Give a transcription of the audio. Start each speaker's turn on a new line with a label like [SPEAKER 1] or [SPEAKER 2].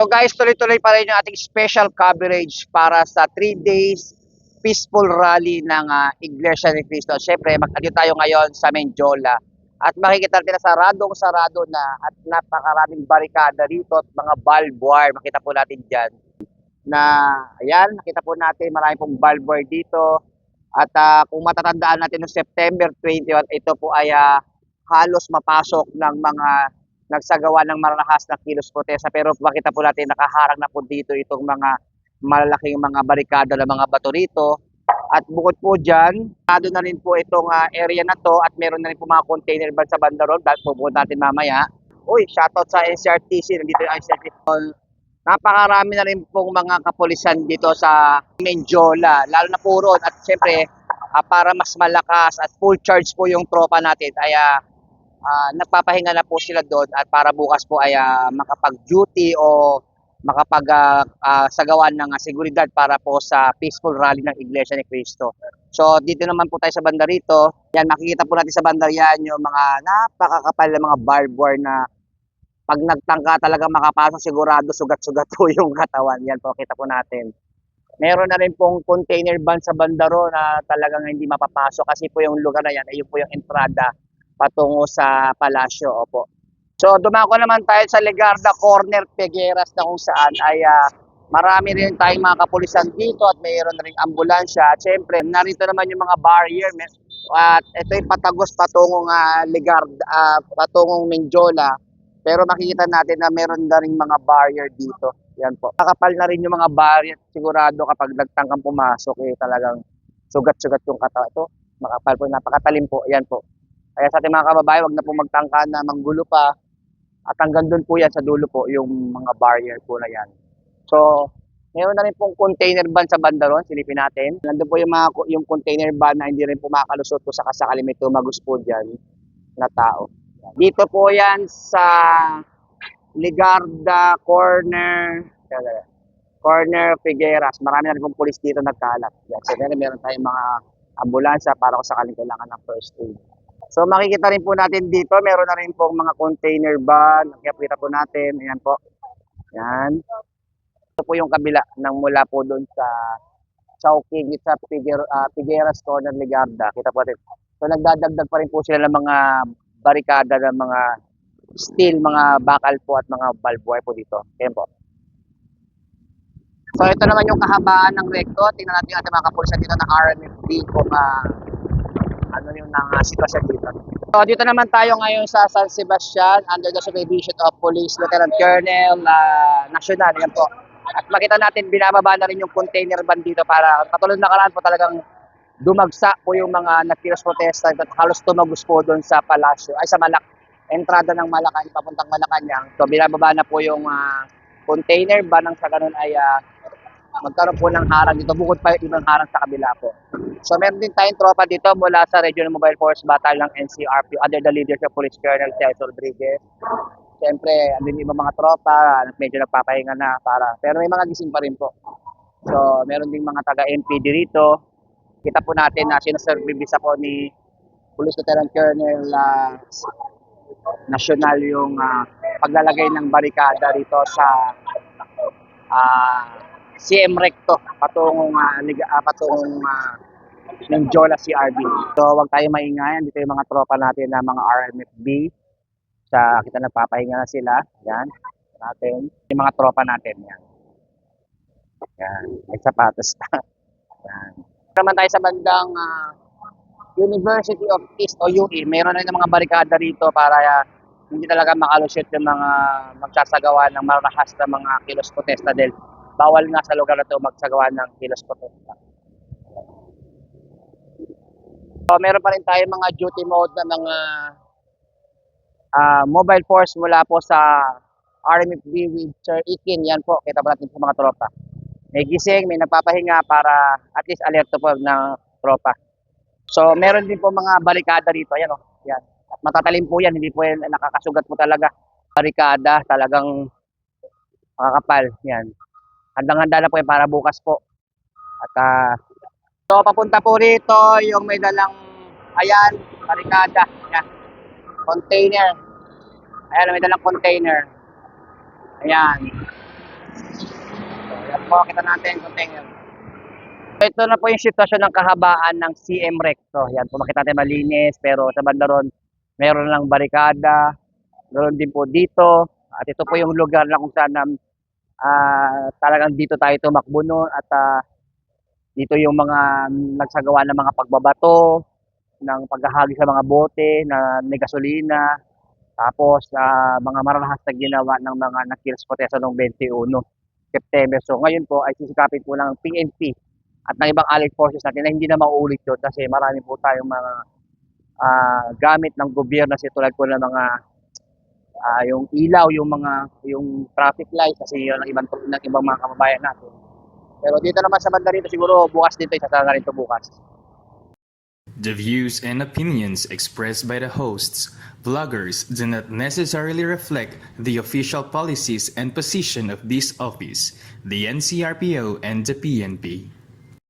[SPEAKER 1] So guys, tuloy-tuloy pa rin yung ating special coverage para sa 3 days peaceful rally ng ah, Iglesia ni Cristo. Siyempre, mag-adyo tayo ngayon sa Menjola. At makikita natin na saradong-sarado na at napakaraming barikada rito at mga barbed wire. Makita po natin dyan na, ayan, nakita po natin marami pong barbed wire dito. At ah, kung matatandaan natin noong September 21, ito po ay ah, halos mapasok ng mga nagsagawa ng marahas na kilos protesta. Pero makita po natin nakaharang na po dito itong mga malalaking mga barikada ng mga bato rito. At bukod po dyan, nado na rin po itong ah, area na to at meron na rin po mga container van sa banda road. Dahil pupunta natin mamaya. Uy, shoutout sa NCRTC. Nandito yung NCRTC. Napakarami na rin pong mga kapulisan dito sa Menjola. Lalo na po roon. At syempre, ah, para mas malakas at full charge po yung tropa natin. Ay ah, ah, nagpapahinga na po sila doon at para bukas po ay ah, makapag-duty o makapag ah, ah, sagawan ng ah, seguridad para po sa peaceful rally ng Iglesia ni Cristo. So dito naman po tayo sa banda rito. Yan makikita po natin sa banda yan yung mga napakakapal na mga barbed wire na pag nagtangka talaga makapasok sigurado sugat-sugat po yung katawan. Yan po kita po natin. Meron na rin pong container van sa bandaro na talagang hindi mapapasok kasi po yung lugar na yan ay po yung entrada patungo sa palasyo. Opo. So dumako naman tayo sa Legarda Corner Pegueras na kung saan ay ah, marami rin tayong mga kapulisan dito at mayroon na rin ambulansya. At syempre, narito naman yung mga barrier. At ito yung patagos patungong uh, Legarda, ah, patungong Menjola. Pero makikita natin na meron na rin mga barrier dito. Yan po. Nakapal na rin yung mga barrier. Sigurado kapag nagtangkang pumasok, eh talagang sugat-sugat yung kata. Ito, makapal po. Napakatalim po. Yan po. Kaya sa ating mga kababayan, wag na po magtangka na manggulo pa. At hanggang doon po yan sa dulo po, yung mga barrier po na yan. So, meron na rin pong container van sa banda ron, silipin natin. Nandun po yung, mga, yung container van na hindi rin po makalusot po sa kasakali may tumagos po dyan na tao. Dito po yan sa Ligarda Corner, Corner Figueras. Marami na rin pong pulis dito nagkalat. Yan. So, meron, meron tayong mga ambulansya para kung sakaling kailangan ng first aid. So makikita rin po natin dito, meron na rin pong mga container van. Nakikita po natin, ayan po. Yan. Ito po yung kabila ng mula po doon sa Chowking, sa Figuer, ah, Figueras Corner, Ligarda. Kita po natin. So nagdadagdag pa rin po sila ng mga barikada ng mga steel, mga bakal po at mga wire po dito. Ayan po. So ito naman yung kahabaan ng recto. Tingnan natin yung ating mga kapulisan dito ng RMFB kung ah, ano yung nang uh, sitwasyon dito. So dito naman tayo ngayon sa San Sebastian under the supervision of Police Lieutenant Colonel uh, National. Yan po. At makita natin binababa na rin yung container van dito para katulad na karaan po talagang dumagsa po yung mga nagkilos protesta at halos tumagos po doon sa palasyo, ay sa Malak, entrada ng Malacan, papuntang Malacanang. So binababa na po yung ah, container van nang sa ganun ay ah, magkaroon po ng harang dito, bukod pa yung ibang harang sa kabila po. So meron din tayong tropa dito mula sa Regional Mobile Force Battalion ng NCRP under the leadership of Police Colonel Cesar Rodriguez. Siyempre, andun yung mga tropa, medyo nagpapahinga na para, pero may mga gising pa rin po. So, meron ding mga taga-MPD rito. Kita po natin na sinaservice ako ni Police Lieutenant Colonel ah, National yung ah, paglalagay ng barikada rito sa ah, CM Recto patungong uh, liga, ah, patungong uh, ng Jola CRB. So wag tayo maingayan dito yung mga tropa natin na mga RMFB. Sa kita nagpapahinga na sila. Yan. Natin. Yung mga tropa natin yan. Yan. May sapatos pa. yan. Naman tayo sa bandang ah, University of East o UE. Meron na yung mga barikada rito para ah, hindi talaga makalusot yung mga magsasagawa ng marahas na mga kilos protesta dahil bawal nga sa lugar na ito magsagawa ng kilos protesta. So, meron pa rin tayo mga duty mode na mga ah, mobile force mula po sa RMFB with Sir Ikin. Yan po, kita pa natin sa mga tropa. May gising, may nagpapahinga para at least alerto po ng tropa. So, meron din po mga barikada rito. Ayan o, yan. At matatalim po yan, hindi po yan nakakasugat po talaga. Barikada, talagang makakapal. Yan. Handang-handa na po yan para bukas po. At ah, so papunta po rito yung may dalang ayan, barikada. Yan. Container. Ayan, may dalang container. Ayan. po, kita natin yung container. Ito na po yung sitwasyon ng kahabaan ng CM Recto. Yan po, makita natin malinis, pero sa banda ron, meron lang barikada. Meron din po dito. At ito po yung lugar na kung saan ah, talagang dito tayo tumakbo noon at ah, dito yung mga nagsagawa ng mga pagbabato, ng paghahagi sa mga bote na may gasolina, tapos ah, mga marahas na ginawa ng mga nakills protesta noong 21 September. So ngayon po ay sisikapin po ng PNP at ng ibang allied forces natin na hindi na mauulit yun kasi marami po tayong mga ah, gamit ng gobyerno kasi tulad po ng mga ah, yung ilaw, yung mga yung traffic light kasi yun ang ibang ng ibang mga kababayan natin. Pero dito naman sa banda rito siguro bukas dito isasara rin ito bukas.
[SPEAKER 2] The views and opinions expressed by the hosts, vloggers do not necessarily reflect the official policies and position of this office, the NCRPO, and the PNP.